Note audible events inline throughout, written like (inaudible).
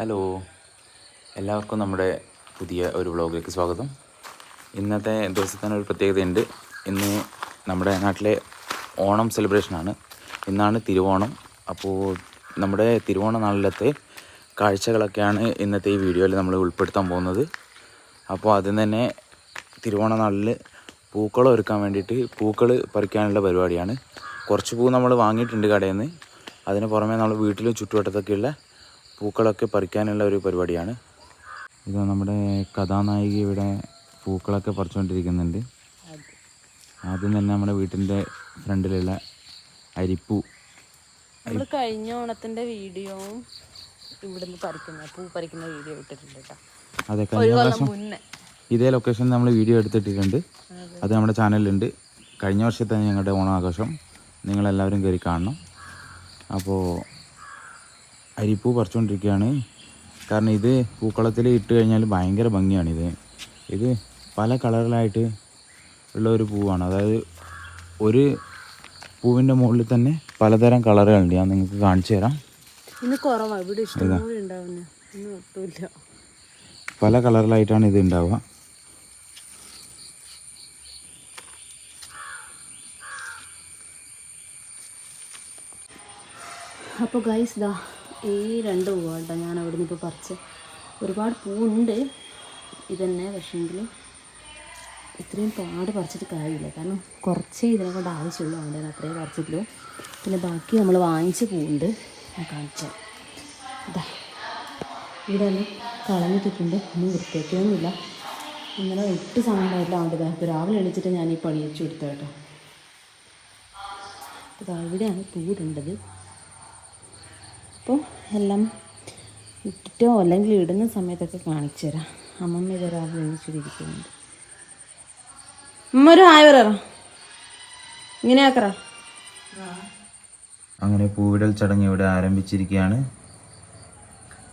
Hello. എല്ലാവർക്കും നമ്മുടെ പുതിയ ഒരു വ്ളോഗിലേക്ക് സ്വാഗതം. ഇന്നത്തെ ദിവസത്തിന് ഒരു പ്രത്യേകതയുണ്ട്. ഇന്ന് നമ്മുടെ നാട്ടിലെ ഓണം സെലിബ്രേഷനാണ്. ഇന്നാണ് തിരുവോണം. അപ്പോൾ നമ്മുടെ തിരുവോണ നാളിലത്തെ കാഴ്ചകളൊക്കെയാണ് ഇന്നത്തെ ഈ വീഡിയോയിൽ നമ്മൾ ഉൾപ്പെടുത്താൻ പോകുന്നത്. അപ്പോൾ ആദ്യം തന്നെ തിരുവോണ നാളിൽ പൂക്കളം ഒരുക്കാൻ വേണ്ടിയിട്ട് പൂക്കൾ പറിക്കാനുള്ള പരിപാടിയാണ്. കുറച്ച് പൂ നമ്മൾ വാങ്ങിയിട്ടുണ്ട് കടയിൽ നിന്ന്. അതിന് പുറമേ നമ്മൾ വീട്ടിലും ചുറ്റുവട്ടത്തൊക്കെയുള്ള പൂക്കളൊക്കെ പറിക്കാനുള്ള ഒരു പരിപാടിയാണ്. ഇത് നമ്മുടെ കഥാനായിക ഇവിടെ പൂക്കളൊക്കെ പറിച്ചുകൊണ്ടിരിക്കുന്നുണ്ട് ആദ്യം തന്നെ നമ്മുടെ വീട്ടിന്റെ ഫ്രണ്ടിലുള്ള അരിപ്പൂ. നമ്മൾ കഴിഞ്ഞ ഓണത്തിന്റെ വീഡിയോയും ഇവിടുന്ന് പറിക്കുന്ന പൂ പറിക്കുന്ന വീഡിയോ ഇട്ടിട്ടുണ്ട് കേട്ടോ. അതെ കഴിഞ്ഞ പ്രാവശ്യം ഇതേ ലൊക്കേഷനിൽ നമ്മൾ വീഡിയോ എടുത്തിട്ടിട്ടുണ്ട്. അത്. നമ്മുടെ ചാനലിലുണ്ട്. കഴിഞ്ഞ വർഷത്തെ ഞങ്ങളുടെ ഓണാഘോഷം നിങ്ങളെല്ലാവരും കയറി കാണണം. അപ്പോൾ അരിപ്പൂ പറിച്ചുകൊണ്ടിരിക്കുകയാണ്. കാരണം ഇത് പൂക്കളത്തിൽ ഇട്ട് കഴിഞ്ഞാൽ ഭയങ്കര ഭംഗിയാണിത്. ഇത് പല കളറിലായിട്ട് ഉള്ള ഒരു പൂവാണ്. അതായത് ഒരു പൂവിന്റെ മുകളിൽ തന്നെ പലതരം കളറുകളുണ്ട്. ഞാൻ നിങ്ങൾക്ക് കാണിച്ചു തരാം. പല കളറിലായിട്ടാണ് ഇത് ഉണ്ടാവുക. അപ്പോൾ ഗൈസ് ദാ ഈ രണ്ട് പൂവാട്ടോ ഞാൻ അവിടെ നിന്ന് ഇപ്പോൾ പറിച്ച്. ഒരുപാട് പൂവുണ്ട്. ഇതന്നെ പക്ഷേങ്കിൽ ഇത്രയും പാട് പറിച്ചിട്ട് കാര്യമില്ല. കാരണം കുറച്ചേ ഇതിനെ കൊണ്ട് ആവശ്യമുള്ളൂ അതുകൊണ്ട് അത്രയും പറിച്ചിട്ടുള്ളൂ. പിന്നെ ബാക്കി നമ്മൾ വാങ്ങിച്ച പൂവുണ്ട്. ഞാൻ കാണിച്ചാൽ ഇതാ തന്നെ കളഞ്ഞിട്ടിട്ടുണ്ട്. ഒന്നും വൃത്തിയാക്കിയൊന്നുമില്ല. ഇങ്ങനെ എട്ട് സമയം ഇതാ ഇപ്പോൾ രാവിലെ എണീച്ചിട്ട് ഞാൻ ഈ പണി വെച്ച് കൊടുത്തു കേട്ടോ അപ്പോൾ ഇവിടെയാണ് പൂവിടേണ്ടത് അപ്പോൾ എല്ലാം ഇട്ടിട്ടോ അല്ലെങ്കിൽ ഇടുന്ന സമയത്തൊക്കെ കാണിച്ചു തരാം. അമ്മമ്മ ഇതൊരാൾ ജനിച്ചിരിക്കുന്നുണ്ട് എണീച്ചിരിക്കുന്നുണ്ട് അമ്മ ഒരു ഹായ് പറ. ഇങ്ങനെ ആക്കറ. അങ്ങനെ പൂവിടൽ ചടങ്ങ് ഇവിടെ ആരംഭിച്ചിരിക്കുകയാണ്.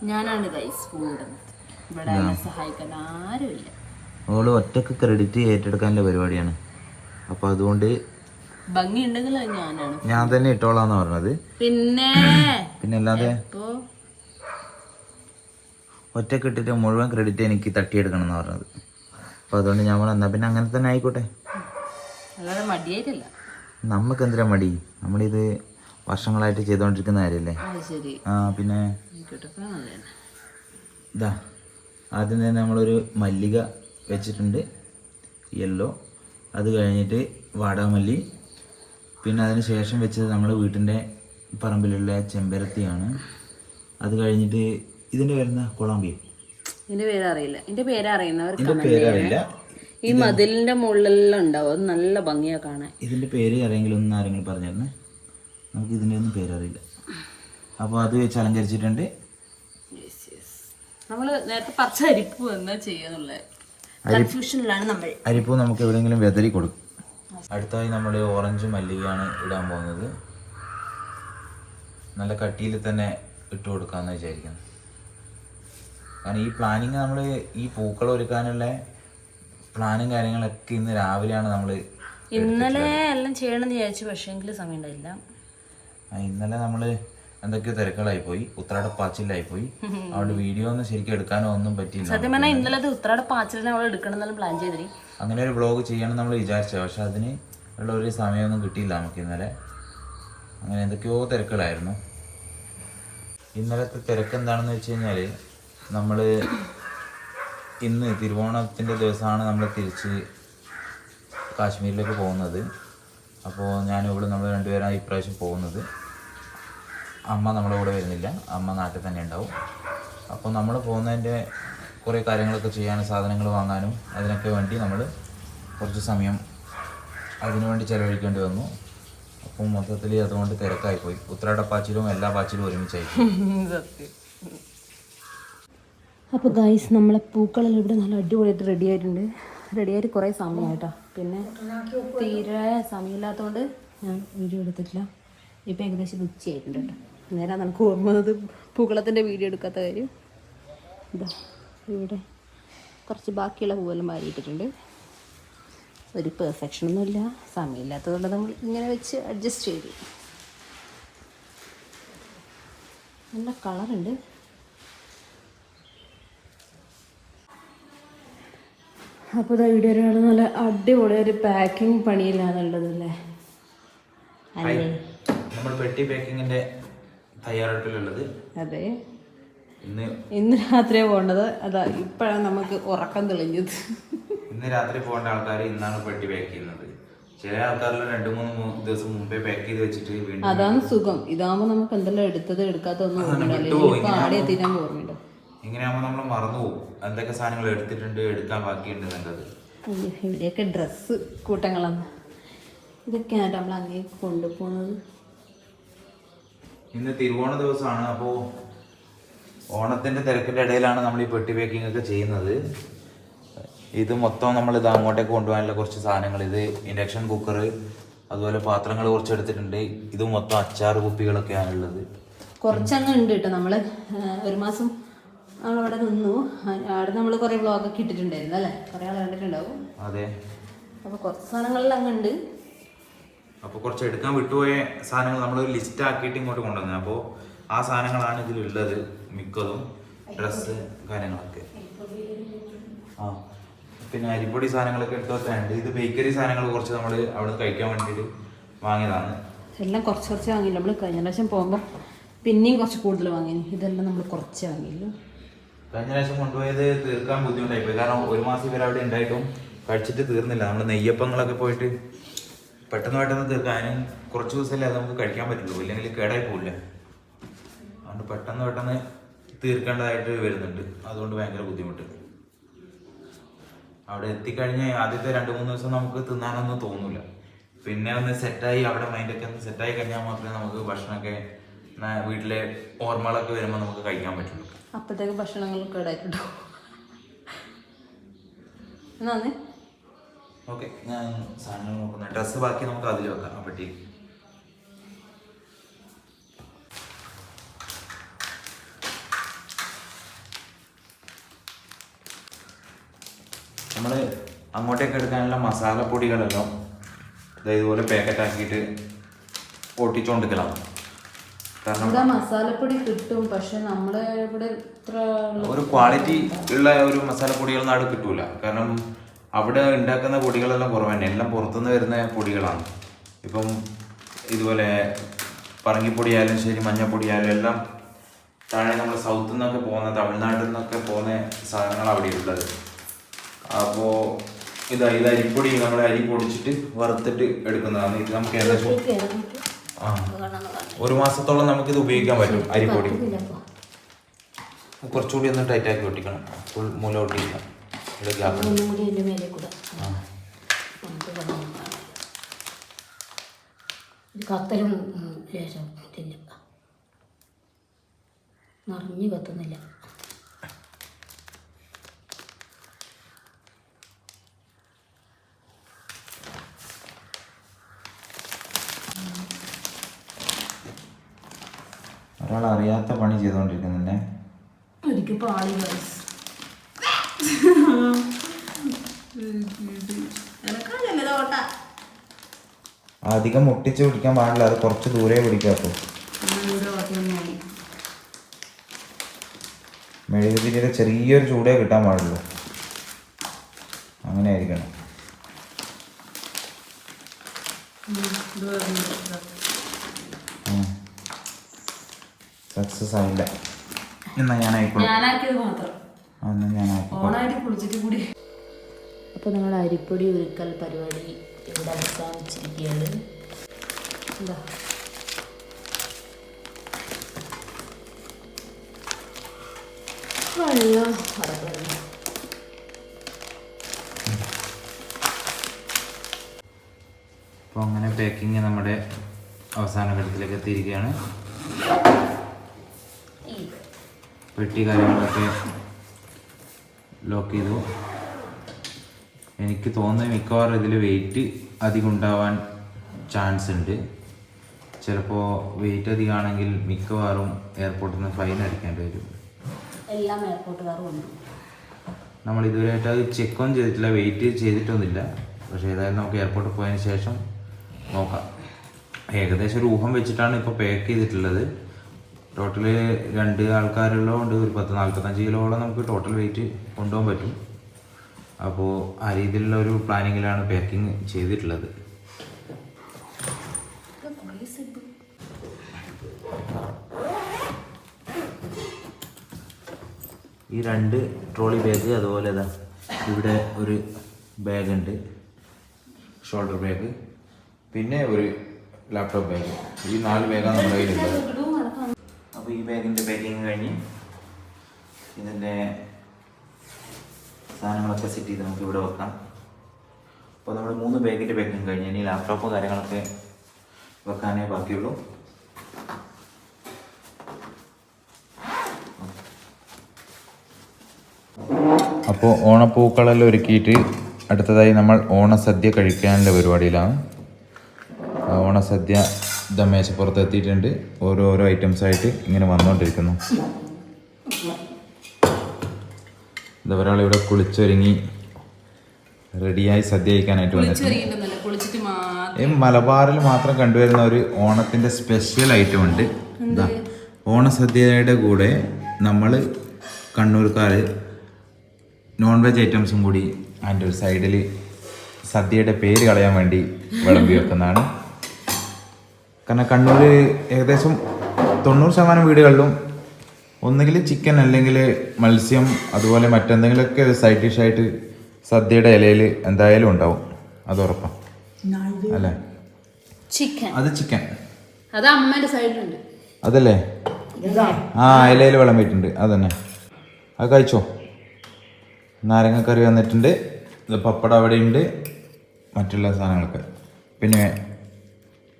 ഞാനാണ് ഗൈസ് പൂവിടുന്നത് ഇവിടെ സഹായിക്കാൻ ആരുമില്ല. ഓൾ ഒറ്റയ്ക്ക് ക്രെഡിറ്റ് ഏറ്റെടുക്കാനുള്ള പരിപാടിയാണ്. അപ്പോൾ അതുകൊണ്ട് ഭംഗി ഉണ്ടെങ്കിൽ അത് ഞാനാണ്. ഞാൻ തന്നെ ഇട്ടോളാന്ന് പറഞ്ഞത്. പിന്നെ (clears throat) പിന്നെ അല്ലാതെ ഒറ്റയ്ക്ക് ഇട്ടിട്ട് മുഴുവൻ ക്രെഡിറ്റ് എനിക്ക് തട്ടിയെടുക്കണം എന്ന് പറഞ്ഞത്. അപ്പൊ അതുകൊണ്ട് ഞാൻ എന്നാ പിന്നെ അങ്ങനെ തന്നെ ആയിക്കോട്ടെ. അല്ലാതെ മടിയായിട്ടല്ല. നമുക്ക് എന്തിനാ മടി? നമ്മളിത് വർഷങ്ങളായിട്ട് ചെയ്തുകൊണ്ടിരിക്കുന്ന കാര്യല്ലേ? ആ പിന്നെ ഇതാ ആദ്യം തന്നെ നമ്മളൊരു മല്ലിക വെച്ചിട്ടുണ്ട്. യെല്ലോ. അത് കഴിഞ്ഞിട്ട് വാടാമല്ലി. പിന്നെ അതിന് ശേഷം വെച്ചത് നമ്മൾ വീട്ടിന്റെ പറമ്പിലുള്ള ചെമ്പരത്തിയാണ്. അത് കഴിഞ്ഞിട്ട് ഇതിന്റെ വരുന്ന കൊളാമ്പിയ ഇതിന്റെ പേര് അറിയില്ല ഇതിന്റെ പേര് അറിയുന്നവർ ഇതിന്റെ പേരറിയില്ല. ഈ മതിലിന്റെ മുകളിലെല്ലാം ഉണ്ടാവും അത് നല്ല ഭംഗിയാ കാണാൻ. ഇതിന്റെ പേര് അറിയെങ്കിലും ഒന്ന് ആരെങ്കിലും പറഞ്ഞിരുന്നേ നമുക്ക് ഇതിന്റെ ഒന്നും പേരറിയില്ല. അപ്പോൾ അത് വെച്ച് അലങ്കരിച്ചിട്ടുണ്ട്. നമ്മൾ നേരത്തെ പറിച്ച അരിപ്പ് എന്താ ചെയ്യാന്നുള്ളത് കൺഫ്യൂഷനിലാണ് നമ്മൾ. അരിപ്പ് നമുക്ക് എവിടെയെങ്കിലും വെതറി കൊടുക്കും. അടുത്തായി നമ്മൾ ഓറഞ്ച് മല്ലികയാണ് ഇടാൻ പോകുന്നത്. നല്ല കട്ടിയിൽ തന്നെ ഇട്ട് കൊടുക്കാമെന്ന് വിചാരിക്കുന്നു. കാരണം ഈ പ്ലാനിങ് നമ്മൾ ഈ പൂക്കൾ ഒരുക്കാനുള്ള പ്ലാനും കാര്യങ്ങളൊക്കെ ഇന്ന് രാവിലെയാണ് നമ്മൾ ഇന്നലെ എല്ലാം ചെയ്യണമെന്ന് വിചാരിച്ചു പക്ഷേ എങ്കിലും സമയം ഉണ്ടായില്ല. ഇന്നലെ നമ്മൾ എന്തൊക്കെയോ തിരക്കുകളായി പോയി പാച്ചിലായിപ്പോയി. പോയി (laughs) അതുകൊണ്ട് വീഡിയോ ഒന്നും ശരിക്കും എടുക്കാനോ ഒന്നും പറ്റിയില്ല സത്യം പറഞ്ഞാൽ ഇന്നലെ അത് ഉത്രാട പാച്ചിലിനെ എടുക്കണം പ്ലാൻ ചെയ്തിരി അങ്ങനെ ഒരു വ്ളോഗ് ചെയ്യണം നമ്മൾ വിചാരിച്ചത്. പക്ഷെ അതിന് ഉള്ള ഒരു സമയമൊന്നും കിട്ടിയില്ല നമുക്ക് ഇന്നലെ. അങ്ങനെ എന്തൊക്കെയോ തിരക്കുകളായിരുന്നു. ഇന്നലത്തെ തിരക്ക് എന്താണെന്ന് വെച്ച് കഴിഞ്ഞാൽ നമ്മൾ ഇന്ന് തിരുവോണത്തിന്റെ ദിവസമാണ് നമ്മൾ തിരിച്ച് കാശ്മീരിലേക്ക് പോകുന്നത്. അപ്പോൾ ഞാനിവിടെ നമ്മൾ രണ്ടുപേരാണ് ഇപ്രാവശ്യം പോകുന്നത്. അമ്മ നമ്മുടെ കൂടെ വരുന്നില്ല. അമ്മ നാട്ടിൽ തന്നെ ഉണ്ടാവും. അപ്പോൾ നമ്മൾ പോകുന്നതിന്റെ കുറേ കാര്യങ്ങളൊക്കെ ചെയ്യാനും സാധനങ്ങൾ വാങ്ങാനും അതിനൊക്കെ വേണ്ടി നമ്മൾ കുറച്ച് സമയം അതിനുവേണ്ടി ചിലവഴിക്കേണ്ടി വന്നു. അപ്പം മൊത്തത്തിൽ അതുകൊണ്ട് തിരക്കായിപ്പോയി. ഉത്രാടപ്പാച്ചിലും എല്ലാ പാച്ചിലും ഒരുമിച്ചായി (laughs) അപ്പോൾ ഗൈസ് നമ്മളെ പൂക്കളെല്ലാം ഇവിടെ നല്ല അടിപൊളിയായിട്ട് റെഡി ആയിട്ടുണ്ട്. റെഡി ആയിട്ട് കുറേ സമയമായിട്ടോ. പിന്നെ തീരെ സമയമില്ലാത്തതുകൊണ്ട് ഞാൻ വീഡിയോ എടുത്തിട്ടില്ല. ഇപ്പം ഏകദേശം ഉച്ചയായിട്ടുണ്ട് കേട്ടോ. നേരം നമുക്ക് ഓർമ്മത് പൂക്കളത്തിന്റെ വീഡിയോ എടുക്കാത്ത കാര്യം. ഇതാ ഇവിടെ കുറച്ച് ബാക്കിയുള്ള പൂവെല്ലാം വാരിയിട്ടിട്ടുണ്ട്. ഒരു പെർഫെക്ഷനൊന്നുമില്ല സമയമില്ലാത്തതുകൊണ്ട് നമ്മൾ ഇങ്ങനെ വെച്ച് അഡ്ജസ്റ്റ് ചെയ്ത്. നല്ല കളറുണ്ട് അപ്പോൾ ഇതാ ഇവിടെ ഒരാൾ നല്ല അടിപൊളി ഒരു പാക്കിംഗ് പണിയില്ലാന്നുള്ളതല്ലേ നമ്മൾ പെട്ടി പാക്കിങ്ങിന്റെ തയ്യാറെടുപ്പിലുള്ളത്. അതെ. ഇന്ന് ഇന്ന് രാത്രി പോകേണ്ടത്. അതാ ഇപ്പോഴാണ് നമുക്ക് ഉറക്കം തെളിഞ്ഞത്. ഇന്ന് രാത്രി പോകേണ്ട ആൾക്കാർ ഇന്നാണ് പെട്ടി പാക്ക് ചെയ്യുന്നത്. ചില ആൾക്കാരെല്ലാം രണ്ടു മൂന്ന് ദിവസം മുമ്പേ പാക്ക് ചെയ്ത് വെച്ചിട്ട് അതാണ് സുഖം. ഇതാകുമ്പോൾ നമുക്ക് എന്തെല്ലാം എടുത്തത് എടുക്കാത്തൊന്നും ഇങ്ങനെയാകുമ്പോ ആടെ എത്തിക്കാൻ ഓർമ്മയുണ്ടോ. ഇങ്ങനെയാകുമ്പോൾ നമ്മൾ മറന്നു പോകും എന്തൊക്കെ സാധനങ്ങൾ എടുത്തിട്ടുണ്ട് എടുക്കാൻ ബാക്കിയുണ്ട് എന്നുള്ളത്. ഇവിടെയൊക്കെ ഡ്രസ്സ് കൂട്ടങ്ങളാണ്. ഇതൊക്കെയാണ് നമ്മൾ അങ്ങേക്ക് കൊണ്ടുപോകുന്നത്. ഇന്ന് തിരുവോണ ദിവസമാണ് അപ്പോൾ ഓണത്തിന്റെ തിരക്കിന്റെ ഇടയിലാണ് നമ്മൾ ഈ പെട്ടി പാക്കിംഗ് ഒക്കെ ചെയ്യുന്നത്. ഇത് മൊത്തം നമ്മൾ ഇത് അങ്ങോട്ടേക്ക് കൊണ്ടുപോകാനുള്ള കുറച്ച് സാധനങ്ങൾ ഇത് ഇൻഡക്ഷൻ കുക്കർ അതുപോലെ പാത്രങ്ങൾ കുറച്ച് എടുത്തിട്ടുണ്ട് ഇത് മൊത്തം അച്ചാർ കുപ്പികളൊക്കെയാണ് ഉള്ളത്. കുറച്ചങ്ങ് ഉണ്ട് കേട്ടോ നമ്മൾ ഒരു മാസം നമ്മളവിടെ നിന്നു. അവിടെ നമ്മൾ കുറേ വ്ളോഗൊക്കെ ഇട്ടിട്ടുണ്ടായിരുന്നു അല്ലേ? കുറേ ആൾ കണ്ടിട്ടുണ്ടാവും. അതെ. അപ്പോൾ കുറച്ച് സാധനങ്ങളിൽ അങ്ങ് ഉണ്ട്. അപ്പോൾ കുറച്ച് എടുക്കാൻ വിട്ടുപോയ സാധനങ്ങൾ നമ്മൾ ഒരു ലിസ്റ്റ് ആക്കിയിട്ട് ഇങ്ങോട്ട് കൊണ്ടുവന്നത് അപ്പോൾ ആ സാധനങ്ങളാണ് ഇതിലുള്ളത് മിക്കതും ഡ്രസ്സ് കാര്യങ്ങളൊക്കെ. ആ പിന്നെ അരിപ്പൊടി സാധനങ്ങളൊക്കെ എടുത്തു വെക്കാനുണ്ട് ഇത് ബേക്കറി സാധനങ്ങൾ കുറച്ച് നമ്മൾ അവിടെ കഴിക്കാൻ വേണ്ടിയിട്ട് വാങ്ങിയതാണ്. എല്ലാം കുറച്ച് കുറച്ച് വാങ്ങിയില്ല. നമ്മൾ കഴിഞ്ഞ പ്രാവശ്യം പോകുമ്പോൾ പിന്നെയും കുറച്ച് കൂടുതൽ വാങ്ങി. ഇതെല്ലാം നമ്മൾ കുറച്ച് വാങ്ങിയില്ല. കഴിഞ്ഞ പ്രാവശ്യം കൊണ്ടുപോയത് തീർക്കാൻ ബുദ്ധിമുട്ടായിപ്പോയി. കാരണം ഒരു മാസം ഇവർ അവിടെ ഉണ്ടായിട്ടും കഴിച്ചിട്ട് തീർന്നില്ല. നമ്മൾ നെയ്യപ്പങ്ങളൊക്കെ പോയിട്ട് പെട്ടെന്ന് പെട്ടെന്ന് തീർക്കാനും കുറച്ച് ദിവസമല്ലേ അത് നമുക്ക് കഴിക്കാൻ പറ്റുള്ളൂ. ഇല്ലെങ്കിൽ കേടായി പോകില്ല അതുകൊണ്ട് പെട്ടെന്ന് പെട്ടെന്ന് തീർക്കേണ്ടതായിട്ട് വരുന്നുണ്ട്. അതുകൊണ്ട് ഭയങ്കര ബുദ്ധിമുട്ട്. അവിടെ എത്തിക്കഴിഞ്ഞ് ആദ്യത്തെ രണ്ട് മൂന്ന് ദിവസം നമുക്ക് തിന്നാനൊന്നും തോന്നൂല. പിന്നെ ഒന്ന് സെറ്റായി അവിടെ മൈൻഡൊക്കെ ഒന്ന് സെറ്റായി കഴിഞ്ഞാൽ മാത്രമേ നമുക്ക് ഭക്ഷണമൊക്കെ വീട്ടിലെ ഓർമ്മകളൊക്കെ വരുമ്പോൾ നമുക്ക് കഴിക്കാൻ പറ്റുള്ളൂ. അപ്പോഴത്തേക്ക് ഭക്ഷണങ്ങൾ കേടായിട്ടുണ്ടോ എന്നാന്നേ ഓക്കെ ഞാൻ സാധനങ്ങൾ നോക്കുന്ന ഡ്രസ്സ് ബാക്കി നമുക്ക് അതിൽ വെക്കാം ആ പെട്ടി. നമ്മൾ അങ്ങോട്ടേക്ക് എടുക്കാനുള്ള മസാലപ്പൊടികളെല്ലാം ഇതുപോലെ പാക്കറ്റ് ആക്കിയിട്ട് ഒട്ടിച്ചുകൊണ്ടിരിക്കലാണ് കാരണം മസാലപ്പൊടി കിട്ടും പക്ഷെ നമ്മളെ ഇവിടെ ഒരു ക്വാളിറ്റി ഉള്ള ഒരു മസാലപ്പൊടികൾ നാട് കിട്ടൂല. കാരണം അവിടെ ഉണ്ടാക്കുന്ന പൊടികളെല്ലാം കുറവ് തന്നെ എല്ലാം പുറത്തുനിന്ന് വരുന്ന പൊടികളാണ്. ഇപ്പം ഇതുപോലെ പറങ്കിപ്പൊടിയായാലും ശരി മഞ്ഞപ്പൊടിയായാലും എല്ലാം താഴെ നമ്മൾ സൗത്തിൽ നിന്നൊക്കെ പോകുന്ന തമിഴ്നാട്ടിൽ നിന്നൊക്കെ പോകുന്ന സാധനങ്ങൾ അവിടെ ഉള്ളത്. അപ്പോൾ ഇതാ ഇത് അരിപ്പൊടി നമ്മൾ അരി പൊടിച്ചിട്ട് വറുത്തിട്ട് എടുക്കുന്നതാണ്. ഇത് നമുക്ക് ഏകദേശം ആ. ഒരു മാസത്തോളം നമുക്കിത് ഉപയോഗിക്കാൻ പറ്റും അരിപ്പൊടി. കുറച്ചുകൂടി ഒന്ന് ടൈറ്റാക്കി ഒട്ടിക്കണം. ഫുൾ മൂല ഒട്ടിക്കണം. ഇവിടെ ഗ്യാപ്പ് ഒന്നും കൂടി എന്റെ മേലെ കൂടെ ആ. നമുക്ക് കാണാം. ഇത് കത്തലും ലേശം നിറഞ്ഞു കത്തുന്നില്ല. ഒരാൾ അറിയാത്ത പണി ചെയ്തുകൊണ്ടിരിക്കുന്നുണ്ടേ. ഒരിക്കൽ പാളി ഗൈസ് അധികം മുട്ടിച്ച് പിടിക്കാൻ പാടില്ല. അത് കുറച്ച് ദൂരെ പിടിക്കാത്തോ മെഴുകുതിരിയുടെ ചെറിയൊരു ചൂടേ കിട്ടാൻ പാടുള്ളൂ. അങ്ങനെ ആയിരിക്കണം. സക്സസ് ആയില്ല. എന്നാ ഞാൻ എന്നാ ഞാൻ ഓണായിട്ട് കുളിച്ചിട്ട് കൂടി. അപ്പോൾ നമ്മൾ അരിപ്പൊടി ഉരുക്കൽ പരിപാടി ഇവിടെ അവസാനിച്ചിരിക്കുകയാണ്. എന്താ? വെള്ളം അടക്കണം അപ്പോൾ അങ്ങനെ പാക്കിങ് നമ്മുടെ അവസാന ഘട്ടത്തിലേക്ക് എത്തിയിരിക്കുകയാണ്. പെട്ടി കാര്യങ്ങളൊക്കെ ലോക്ക് ചെയ്തു. എനിക്ക് തോന്നുന്നത് മിക്കവാറും ഇതിൽ വെയിറ്റ് അധികം ഉണ്ടാവാൻ ചാൻസ് ഉണ്ട്. ചിലപ്പോൾ വെയിറ്റ് അധികമാണെങ്കിൽ മിക്കവാറും എയർപോർട്ടിൽ നിന്ന് ഫൈൻ അടിക്കേണ്ടി വരും. എല്ലാം എയർപോർട്ടുകാരും വന്നു നമ്മൾ ഇതുവരെയായിട്ട് അത് ചെക്ക് ഒന്നും ചെയ്തിട്ടില്ല വെയിറ്റ് ചെയ്തിട്ടൊന്നുമില്ല. പക്ഷേ ഏതായാലും നമുക്ക് എയർപോർട്ടിൽ പോയതിന് ശേഷം നോക്കാം. ഏകദേശം ഒരു ഊഹം വെച്ചിട്ടാണ് ഇപ്പോൾ പാക്ക് ചെയ്തിട്ടുള്ളത്. ടോട്ടൽ രണ്ട് ആൾക്കാരുള്ളതുകൊണ്ട് ഒരു പത്ത് നാൽപ്പത്തഞ്ച് കിലോളം നമുക്ക് ടോട്ടൽ വെയിറ്റ് കൊണ്ടുപോകാൻ പറ്റും. അപ്പോൾ ആ രീതിയിലുള്ള ഒരു പ്ലാനിങ്ങിലാണ് പാക്കിങ് ചെയ്തിട്ടുള്ളത്. ഈ രണ്ട് ട്രോളി ബാഗ് അതുപോലെ ഇതാ ഇവിടെ ഒരു ബാഗ് ഉണ്ട്. ഷോൾഡർ ബാഗ് പിന്നെ ഒരു ലാപ്ടോപ്പ് ബാഗ് ഈ നാല് ബാഗാണ് നമ്മുടെ കയ്യിലുള്ളത്. അപ്പോൾ ഈ ബാഗിന്റെ പാക്കിങ് കഴിഞ്ഞ് ഇതിന്റെ സാധനങ്ങളൊക്കെ സെറ്റ് ചെയ്ത് നമുക്ക് ഇവിടെ വെക്കാം. അപ്പോൾ നമ്മൾ മൂന്ന് ബാഗിന്റെ പാക്കിങ് കഴിഞ്ഞ് ഇനി ലാപ്ടോപ്പും കാര്യങ്ങളൊക്കെ വെക്കാനേ ബാക്കിയുള്ളൂ. അപ്പോൾ ഓണപ്പൂക്കളെല്ലാം ഒരുക്കിയിട്ട് അടുത്തതായി നമ്മൾ ഓണസദ്യ കഴിക്കാനുള്ള പരിപാടിയിലാണ്. ഓണസദ്യ ഇതാ മേശപ്പുറത്ത് എത്തിയിട്ടുണ്ട് ഓരോരോ ഐറ്റംസ് ആയിട്ട് ഇങ്ങനെ വന്നുകൊണ്ടിരിക്കുന്നു ഇതാ ഇവിടെ കുളിച്ചൊരുങ്ങി. റെഡിയായി സദ്യ കഴിക്കാനായിട്ട് വന്നിട്ടുണ്ട് ഈ മലബാറിൽ മാത്രം കണ്ടുവരുന്ന ഒരു ഓണത്തിന്റെ സ്പെഷ്യൽ ഐറ്റം ഉണ്ട്. ഇതാ ഓണസദ്യയുടെ കൂടെ നമ്മൾ കണ്ണൂർക്കാർ നോൺ വെജ് ഐറ്റംസും കൂടി അതിന്റെ ഒരു സൈഡിൽ സദ്യയുടെ പേര് കളയാൻ വേണ്ടി വിളമ്പി വെക്കുന്നതാണ്. കാരണം കണ്ണൂർ ഏകദേശം തൊണ്ണൂറ് ശതമാനം വീടുകളിലും ഒന്നുകിൽ ചിക്കൻ അല്ലെങ്കിൽ മത്സ്യം അതുപോലെ മറ്റെന്തെങ്കിലുമൊക്കെ സൈഡ് ഡിഷായിട്ട് സദ്യയുടെ ഇലയിൽ എന്തായാലും ഉണ്ടാവും. അത് ഉറപ്പാണ് അല്ലേ? ചിക്കൻ അത് ചിക്കൻ അത് അമ്മേന്റെ സൈഡിലുണ്ട് അതല്ലേ? ആ ഇലയിൽ വിളമ്പിയിട്ടുണ്ട് അതന്നെ അത് കഴിച്ചോ? നാരങ്ങക്കറി വന്നിട്ടുണ്ട്. ഇത് പപ്പടം അവിടെയുണ്ട്. മറ്റുള്ള സാധനങ്ങളൊക്കെ. പിന്നെ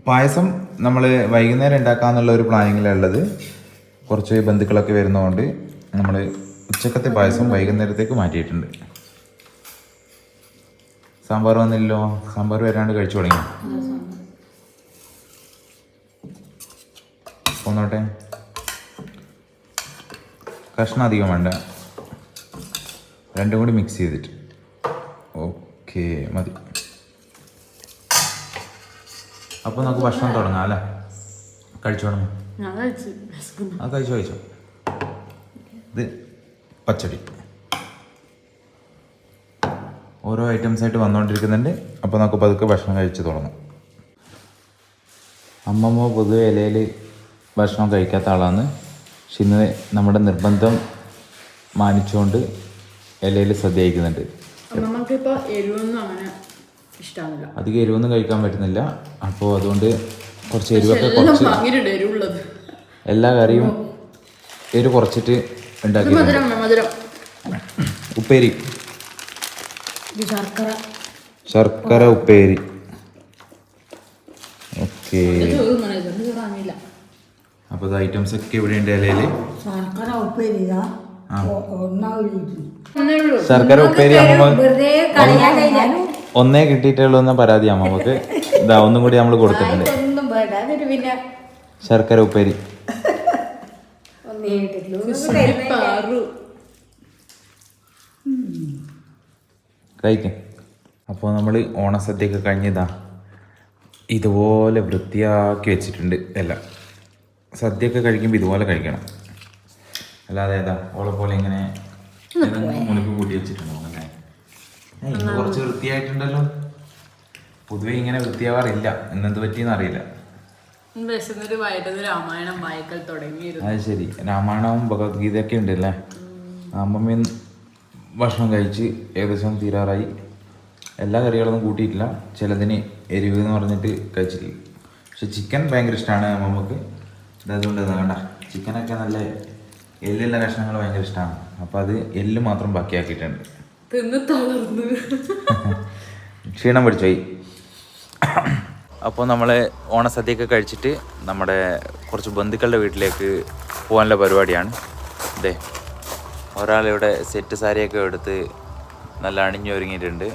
പായസം നമ്മൾ വൈകുന്നേരം ഉണ്ടാക്കാന്നുള്ള ഒരു പ്ലാനിങ്ങിലുള്ളത് കുറച്ച് ബന്ധുക്കളൊക്കെ വരുന്നതുകൊണ്ട് നമ്മൾ ഉച്ചക്കത്തെ പായസം വൈകുന്നേരത്തേക്ക് മാറ്റിയിട്ടുണ്ട്. സാമ്പാർ വന്നില്ലല്ലോ? സാമ്പാർ വരാണ്ട് കഴിച്ചു തുടങ്ങി ോട്ടെ കഷ്ണം അധികം വേണ്ട. രണ്ടും കൂടി മിക്സ് ചെയ്തിട്ട്. ഓക്കേ മതി. അപ്പോൾ നമുക്ക് ഭക്ഷണം തുടങ്ങാം അല്ലേ? കഴിച്ചോണം. ആ കഴിച്ചോ കഴിച്ചോ. ഇത് പച്ചടി. ഓരോ ഐറ്റംസ് ആയിട്ട് വന്നുകൊണ്ടിരിക്കുന്നുണ്ട് അപ്പോൾ നമുക്ക് പതുക്കെ ഭക്ഷണം കഴിച്ച് തുടങ്ങാം. അമ്മമ്മ പൊതുവെ ഇലയിൽ ഭക്ഷണം കഴിക്കാത്ത ആളാണ്. പക്ഷെ ഇന്ന് നമ്മുടെ നിർബന്ധം മാനിച്ചുകൊണ്ട് ഇലയിൽ അമ്മമ്മക്ക് എരിവൊന്നും അങ്ങനെ ഇഷ്ടമാവില്ല അധികം എരിവൊന്നും കഴിക്കാൻ പറ്റുന്നില്ല. അപ്പോൾ അതുകൊണ്ട് കുറച്ച് എരിവൊക്കെ കുറച്ച് എരിവുള്ളത്. എല്ലാ കറിയും എരിവ് കുറച്ചിട്ട് ഉണ്ടാക്കി മധുരം മധുരം. ഉപ്പേരി. ശർക്കര. ശർക്കര ഉപ്പേരി. ഓക്കെ. അപ്പോൾ ഐറ്റംസ് ഒക്കെ ഇവിടെ ഉണ്ട് ഇലയിൽ ശർക്കര ഉപ്പേരി ശർക്കര ഉപ്പേരി അമ്മ ഒന്നേ കിട്ടിയിട്ടുള്ളൂ എന്ന പരാതി നമുക്ക്? ഇതാ ഒന്നും കൂടി നമ്മൾ കൊടുത്തിട്ടുണ്ട്. ഒന്നും വേണ്ട എന്നിട്ട് പിന്നെ ശർക്കര ഉപ്പേരി. കഴിക്കും. അപ്പോൾ നമ്മൾ ഓണസദ്യയൊക്കെ കഴിഞ്ഞതാ. ഇതുപോലെ വൃത്തിയാക്കി വെച്ചിട്ടുണ്ട് എല്ലാം. സദ്യയൊക്കെ കഴിക്കുമ്പോൾ ഇതുപോലെ കഴിക്കണം. അല്ലാതെ ഏതാ ഓളെ പോലെ ഇങ്ങനെ മുളിപ്പ് കൂട്ടി വെച്ചിട്ടുണ്ടോ? ഇന്ന് കുറച്ച് വൃത്തിയായിട്ടുണ്ടല്ലോ. പൊതുവെ ഇങ്ങനെ വൃത്തിയാവാറില്ല. ഇന്നെന്ത് പറ്റിയെന്ന് അറിയില്ല. വിശന്നൊരു വയറ്റത് രാമായണം വായിക്കൽ തുടങ്ങിയിരുന്നു. അത് ശരി. രാമായണവും ഭഗവത്ഗീതയൊക്കെ ഉണ്ടല്ലേ? അമ്മമ്മ ഭക്ഷണം കഴിച്ച് ഏകദേശം തീരാറായി. എല്ലാ കറികളൊന്നും കൂട്ടിയിട്ടില്ല. ചിലതിന് എരിവ് എന്ന് പറഞ്ഞിട്ട് കഴിച്ചിട്ടില്ല. പക്ഷെ ചിക്കൻ ഭയങ്കര ഇഷ്ടമാണ് അമ്മമ്മക്ക്. അതുകൊണ്ട് വേണ്ട ചിക്കനൊക്കെ നല്ല എല്ലുള്ള കഷ്ണങ്ങൾ ഭയങ്കര ഇഷ്ടമാണ് അപ്പോൾ അത് എല്ല് മാത്രം ബാക്കിയാക്കിയിട്ടുണ്ട്. തിന്ന് തളർന്നു. ക്ഷീണം പിടിച്ചുപോയി അപ്പോൾ നമ്മൾ ഓണസദ്യയൊക്കെ കഴിച്ചിട്ട് നമ്മുടെ കുറച്ച് ബന്ധുക്കളുടെ വീട്ടിലേക്ക് പോകാനുള്ള പരിപാടിയാണ്. അതെ ഒരാളിവിടെ സെറ്റ് സാരിയൊക്കെ എടുത്ത് നല്ല അണിഞ്ഞൊരുങ്ങിയിട്ടുണ്ട്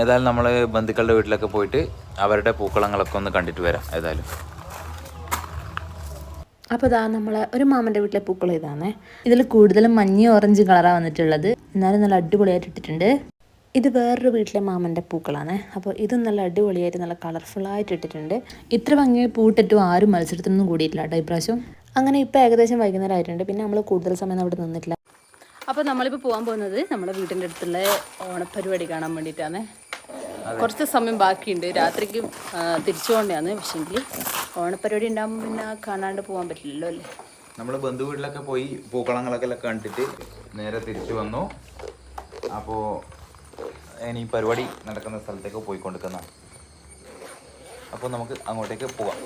ഏതായാലും നമ്മൾ ബന്ധുക്കളുടെ വീട്ടിലൊക്കെ പോയിട്ട് അവരുടെ പൂക്കളങ്ങളൊക്കെ ഒന്ന് കണ്ടിട്ട് വരാം ഏതായാലും. അപ്പോൾ ഇതാ നമ്മളെ ഒരു മാമന്റെ വീട്ടിലെ പൂക്കൾ ഇതാണേ ഇതിൽ കൂടുതലും മഞ്ഞ ഓറഞ്ച് കളറാണ് വന്നിട്ടുള്ളത്. എന്നാലും നല്ല അടിപൊളിയായിട്ട് ഇട്ടിട്ടുണ്ട്. ഇത് വേറൊരു വീട്ടിലെ മാമന്റെ പൂക്കളാണ് അപ്പോൾ ഇതും നല്ല അടിപൊളിയായിട്ട് നല്ല കളർഫുള്ളായിട്ട് ഇട്ടിട്ടുണ്ട്. ഇത്ര ഭംഗി പൂട്ടിട്ടും ആരും മത്സരത്തിനൊന്നും കൂടിയിട്ടില്ല കേട്ടോ ഇപ്രാവശ്യം. അങ്ങനെ ഇപ്പോൾ ഏകദേശം വൈകുന്നേരം ആയിട്ടുണ്ട് പിന്നെ നമ്മൾ കൂടുതൽ സമയം അവിടെ നിന്നിട്ടില്ല. അപ്പോൾ നമ്മളിപ്പോൾ പോകാൻ പോകുന്നത് നമ്മുടെ വീടിന്റെ അടുത്തുള്ള ഓണപ്പരിപാടി കാണാൻ വേണ്ടിയിട്ടാണ് കുറച്ച് സമയം ബാക്കിയുണ്ട്. രാത്രിക്ക് ആ, തിരിച്ചു കൊണ്ടാണ് പക്ഷെ ഓണപ്പരിപാടി ഉണ്ടാകുമ്പോൾ പിന്നെ കാണാണ്ട് പോകാൻ പറ്റില്ലല്ലോ അല്ലേ? നമ്മൾ ബന്ധു വീട്ടിലൊക്കെ പോയി പൂക്കളങ്ങളൊക്കെ കണ്ടിട്ട് നേരെ തിരിച്ചു വന്നു. അപ്പോൾ ഇനി പരിപാടി നടക്കുന്ന സ്ഥലത്തേക്ക് പോയിക്കൊണ്ടിരിക്കുന്നതാണ് അപ്പോൾ നമുക്ക് അങ്ങോട്ടേക്ക് പോകാം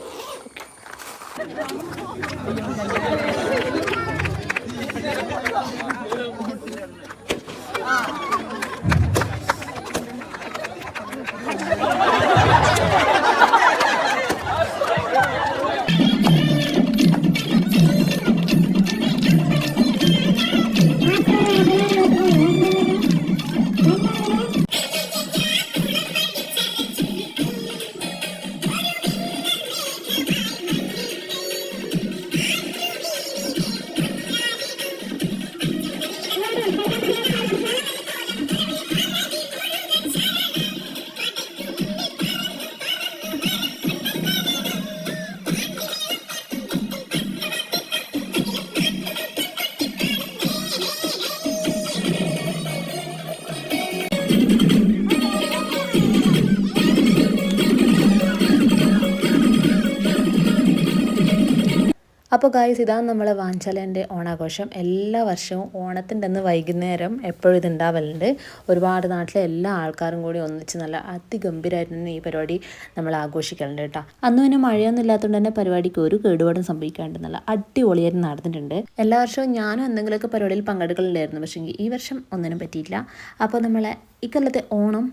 അപ്പോൾ ഗായ്സ് ഇതാണ് നമ്മളെ വാഞ്ചാലേന്റെ ഓണാഘോഷം. എല്ലാ വർഷവും ഓണത്തിന്റെ അന്ന് വൈകുന്നേരം എപ്പോഴും ഇതുണ്ടാവലുണ്ട് ഒരുപാട് നാട്ടിലെ എല്ലാ ആൾക്കാരും കൂടി ഒന്നിച്ച് നല്ല അതിഗംഭീരമായിട്ട് തന്നെ ഈ പരിപാടി നമ്മൾ ആഘോഷിക്കലുണ്ട് കേട്ടോ. അന്ന് പിന്നെ മഴയൊന്നും ഇല്ലാത്തതുകൊണ്ട് തന്നെ പരിപാടിക്ക് ഒരു കേടുപാടും സംഭവിക്കാണ്ട് നല്ല അടിപൊളിയായിട്ട് നടന്നിട്ടുണ്ട്. എല്ലാ വർഷവും ഞാനും എന്തെങ്കിലുമൊക്കെ പരിപാടിയിൽ പങ്കെടുക്കലുണ്ടായിരുന്നു. പക്ഷേ ഈ വർഷം ഒന്നിനും പറ്റിയില്ല അപ്പോൾ നമ്മളെ ഇക്കൊല്ലത്തെ ഓണം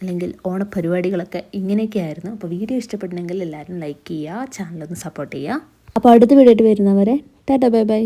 അല്ലെങ്കിൽ ഓണപരിപാടികളൊക്കെ ഇങ്ങനെയൊക്കെയായിരുന്നു. അപ്പോൾ വീഡിയോ ഇഷ്ടപ്പെട്ടിട്ടുണ്ടെങ്കിൽ എല്ലാവരും ലൈക്ക് ചെയ്യുക ചാനലൊന്ന് സപ്പോർട്ട് ചെയ്യുക. അപ്പോൾ അടുത്ത വീഡിയോ ആയിട്ട് വരുന്നവരെ ടാറ്റ ബൈ ബൈ.